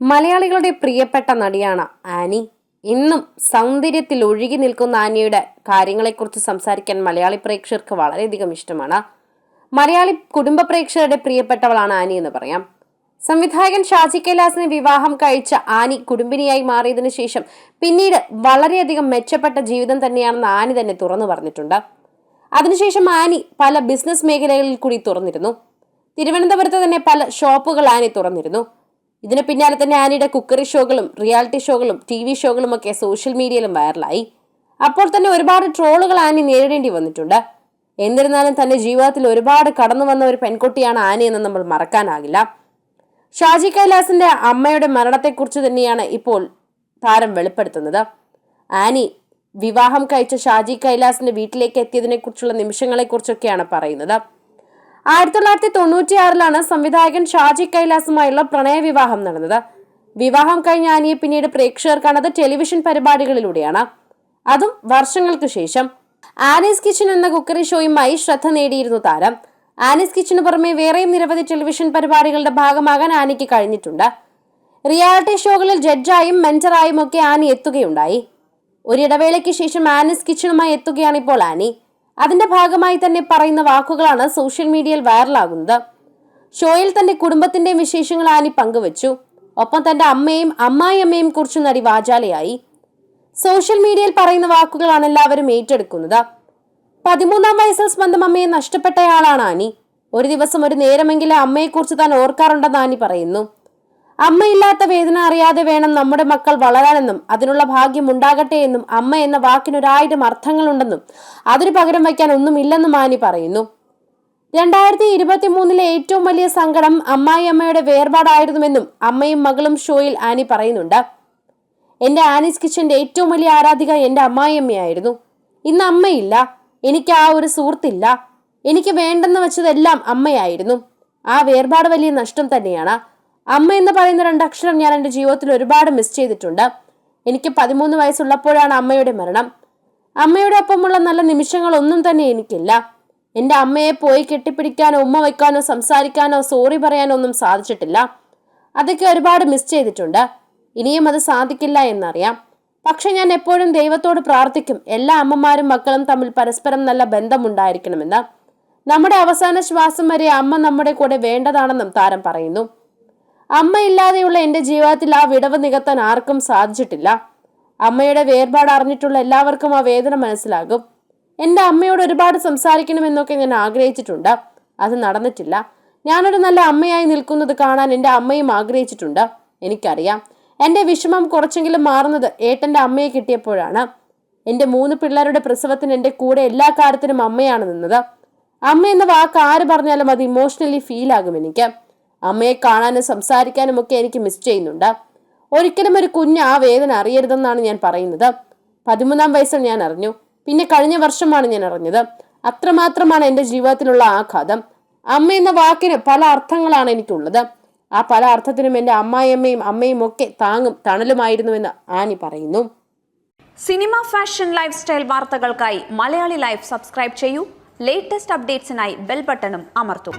മലയാളികളുടെ പ്രിയപ്പെട്ട നടിയാണ് ആനി. ഇന്നും സൗന്ദര്യത്തിൽ ഒഴുകി നിൽക്കുന്ന ആനിയുടെ കാര്യങ്ങളെക്കുറിച്ച് സംസാരിക്കാൻ മലയാളി പ്രേക്ഷകർക്ക് വളരെയധികം ഇഷ്ടമാണ്. മലയാളി കുടുംബ പ്രേക്ഷകരുടെ പ്രിയപ്പെട്ടവളാണ് ആനി എന്ന് പറയാം. സംവിധായകൻ ഷാജി കൈലാസിനെ വിവാഹം കഴിച്ച ആനി കുടുംബിനിയായി മാറിയതിനു ശേഷം പിന്നീട് വളരെയധികം മെച്ചപ്പെട്ട ജീവിതം തന്നെയാണെന്ന് ആനി തന്നെ തുറന്നു പറഞ്ഞിട്ടുണ്ട്. അതിനുശേഷം ആനി പല ബിസിനസ് മേഖലകളിൽ കൂടി തുറന്നിരുന്നു. തിരുവനന്തപുരത്ത് തന്നെ പല ഷോപ്പുകൾ ആനി തുറന്നിരുന്നു. ഇതിന് പിന്നാലെ തന്നെ ആനിയുടെ കുക്കറി ഷോകളും റിയാലിറ്റി ഷോകളും ടി വി ഷോകളും ഒക്കെ സോഷ്യൽ മീഡിയയിലും വൈറലായി. അപ്പോൾ തന്നെ ഒരുപാട് ട്രോളുകൾ ആനി നേരിടേണ്ടി വന്നിട്ടുണ്ട്. എന്നിരുന്നാലും തന്റെ ജീവിതത്തിൽ ഒരുപാട് കടന്നു വന്ന ഒരു പെൺകുട്ടിയാണ് ആനി എന്ന് നമ്മൾ മറക്കാനാകില്ല. ഷാജി കൈലാസിന്റെ അമ്മയുടെ മരണത്തെക്കുറിച്ച് തന്നെയാണ് ഇപ്പോൾ താരം വെളിപ്പെടുത്തുന്നത്. ആനി വിവാഹം കഴിച്ച ഷാജി കൈലാസിന്റെ വീട്ടിലേക്ക് എത്തിയതിനെ കുറിച്ചുള്ള നിമിഷങ്ങളെക്കുറിച്ചൊക്കെയാണ് പറയുന്നത്. ആയിരത്തി തൊള്ളായിരത്തി തൊണ്ണൂറ്റിയാറിലാണ് സംവിധായകൻ ഷാജി കൈലാസുമായുള്ള പ്രണയവിവാഹം നടന്നത്. വിവാഹം കഴിഞ്ഞ ആനിയെ പിന്നീട് പ്രേക്ഷകർ കണ്ടത് ടെലിവിഷൻ പരിപാടികളിലൂടെയാണ്. അതും വർഷങ്ങൾക്ക് ശേഷം. ആനീസ് കിച്ചൺ എന്ന കുക്കറി ഷോയുമായി ശ്രദ്ധ നേടിയിരുന്നു താരം. ആനീസ് കിച്ചന് പുറമെ വേറെയും നിരവധി ടെലിവിഷൻ പരിപാടികളുടെ ഭാഗമാകാൻ ആനിക്ക് കഴിഞ്ഞിട്ടുണ്ട്. റിയാലിറ്റി ഷോകളിൽ ജഡ്ജായും മെന്ററായും ഒക്കെ ആനി എത്തുകയുണ്ടായി. ഒരിടവേളയ്ക്ക് ശേഷം ആനീസ് കിച്ചണുമായി എത്തുകയാണ് ഇപ്പോൾ ആനി. അതിന്റെ ഭാഗമായി തന്നെ പറയുന്ന വാക്കുകളാണ് സോഷ്യൽ മീഡിയയിൽ വൈറലാകുന്നത്. ഷോയിൽ തന്റെ കുടുംബത്തിന്റെയും വിശേഷങ്ങൾ ആനി പങ്കുവച്ചു. ഒപ്പം തന്റെ അമ്മയും അമ്മായിയമ്മയും കുറിച്ച് നടി വാചാലയായി. സോഷ്യൽ മീഡിയയിൽ പറയുന്ന വാക്കുകളാണ് എല്ലാവരും ഏറ്റെടുക്കുന്നത്. പതിമൂന്നാം വയസ്സിൽ സ്വന്തം അമ്മയെ നഷ്ടപ്പെട്ടയാളാണ് ആനി. ഒരു ദിവസം ഒരു നേരമെങ്കിലും അമ്മയെക്കുറിച്ച് താൻ ഓർക്കാറുണ്ടെന്ന് ആനി പറയുന്നു. അമ്മയില്ലാത്ത വേദന അറിയാതെ വേണം നമ്മുടെ മക്കൾ വളരാനെന്നും അതിനുള്ള ഭാഗ്യം ഉണ്ടാകട്ടെ എന്നും അമ്മ എന്ന വാക്കിനൊരായിരം അർത്ഥങ്ങളുണ്ടെന്നും അതിന് പകരം വയ്ക്കാൻ ഒന്നുമില്ലെന്നും മാനി പറയുന്നു. രണ്ടായിരത്തി ഇരുപത്തി മൂന്നിലെ ഏറ്റവും വലിയ സങ്കടം അമ്മായി അമ്മയുടെ വേർപാടായിരുന്നുവെന്നും അമ്മയും മകളും ഷോയിൽ ആനി പറയുന്നുണ്ട്. എന്റെ ആനീസ് കിച്ചന്റെ ഏറ്റവും വലിയ ആരാധിക എന്റെ അമ്മായിയമ്മയായിരുന്നു ഇന്ന് അമ്മയില്ല എനിക്ക് ആ ഒരു സുഹൃത്തില്ല എനിക്ക് വേണ്ടെന്ന് വെച്ചതെല്ലാം അമ്മയായിരുന്നു. ആ വേർപാട് വലിയ നഷ്ടം തന്നെയാണ്. അമ്മ എന്ന് പറയുന്ന രണ്ടക്ഷരം ഞാൻ എന്റെ ജീവിതത്തിൽ ഒരുപാട് മിസ് ചെയ്തിട്ടുണ്ട്. എനിക്ക് പതിമൂന്ന് വയസ്സുള്ളപ്പോഴാണ് അമ്മയുടെ മരണം. അമ്മയുടെ ഒപ്പമുള്ള നല്ല നിമിഷങ്ങളൊന്നും തന്നെ എനിക്കില്ല. എന്റെ അമ്മയെ പോയി കെട്ടിപ്പിടിക്കാനോ ഉമ്മ വയ്ക്കാനോ സംസാരിക്കാനോ സോറി പറയാനോ ഒന്നും സാധിച്ചിട്ടില്ല. അതൊക്കെ ഒരുപാട് മിസ് ചെയ്തിട്ടുണ്ട്. ഇനിയും അത് സാധിക്കില്ല എന്നറിയാം. പക്ഷെ ഞാൻ എപ്പോഴും ദൈവത്തോട് പ്രാർത്ഥിക്കും. എല്ലാ അമ്മമാരും മക്കളും തമ്മിൽ പരസ്പരം നല്ല ബന്ധമുണ്ടായിരിക്കണമെന്ന്. നമ്മുടെ അവസാന ശ്വാസം വരെ അമ്മ നമ്മുടെ കൂടെ വേണ്ടതാണെന്നും താരം പറയുന്നു. അമ്മയില്ലാതെയുള്ള എന്റെ ജീവിതത്തിൽ ആ വിടവ് നികത്താൻ ആർക്കും സാധിച്ചിട്ടില്ല. അമ്മയുടെ വേർപാട് അറിഞ്ഞിട്ടുള്ള എല്ലാവർക്കും ആ വേദന മനസ്സിലാകും. എന്റെ അമ്മയോട് ഒരുപാട് സംസാരിക്കണമെന്നൊക്കെ ഞാൻ ആഗ്രഹിച്ചിട്ടുണ്ട്. അത് നടന്നിട്ടില്ല. ഞാനൊരു നല്ല അമ്മയായി നിൽക്കുന്നത് കാണാൻ എന്റെ അമ്മയും ആഗ്രഹിച്ചിട്ടുണ്ട്. എനിക്കറിയാം. എന്റെ വിഷമം കുറച്ചെങ്കിലും മാറുന്നത് ഏട്ടന്റെ അമ്മയെ കിട്ടിയപ്പോഴാണ്. എന്റെ മൂന്ന് പിള്ളേരുടെ പ്രസവത്തിന് എന്റെ കൂടെ എല്ലാ കാര്യത്തിനും അമ്മയാണ് നിന്നത്. അമ്മ എന്ന വാക്ക് ആര് പറഞ്ഞാലും അത് ഇമോഷണലി ഫീൽ ആകും എനിക്ക്. അമ്മയെ കാണാനും സംസാരിക്കാനും ഒക്കെ എനിക്ക് മിസ് ചെയ്യുന്നുണ്ട്. ഒരിക്കലും ഒരു കുഞ്ഞ് ആ വേദന അറിയരുതെന്നാണ് ഞാൻ പറയുന്നത്. പതിമൂന്നാം വയസ്സിൽ ഞാൻ അറിഞ്ഞു. പിന്നെ കഴിഞ്ഞ വർഷമാണ് ഞാൻ അറിഞ്ഞത്. അത്രമാത്രമാണ് എന്റെ ജീവിതത്തിലുള്ള ആഘാതം അമ്മ എന്ന വാക്കിന് പല അർത്ഥങ്ങളാണ് എനിക്കുള്ളത്. ആ പല അർത്ഥത്തിനും എന്റെ അമ്മായിയമ്മയും അമ്മയും ഒക്കെ താങ്ങും തണലുമായിരുന്നുവെന്ന് ആനി പറയുന്നു. സിനിമ ഫാഷൻ ലൈഫ് സ്റ്റൈൽ വാർത്തകൾക്കായി മലയാളി ലൈഫ് സബ്സ്ക്രൈബ് ചെയ്യൂ. ലേറ്റസ്റ്റ് അപ്ഡേറ്റ്സിനായി ബെൽ ബട്ടണും അമർത്തും.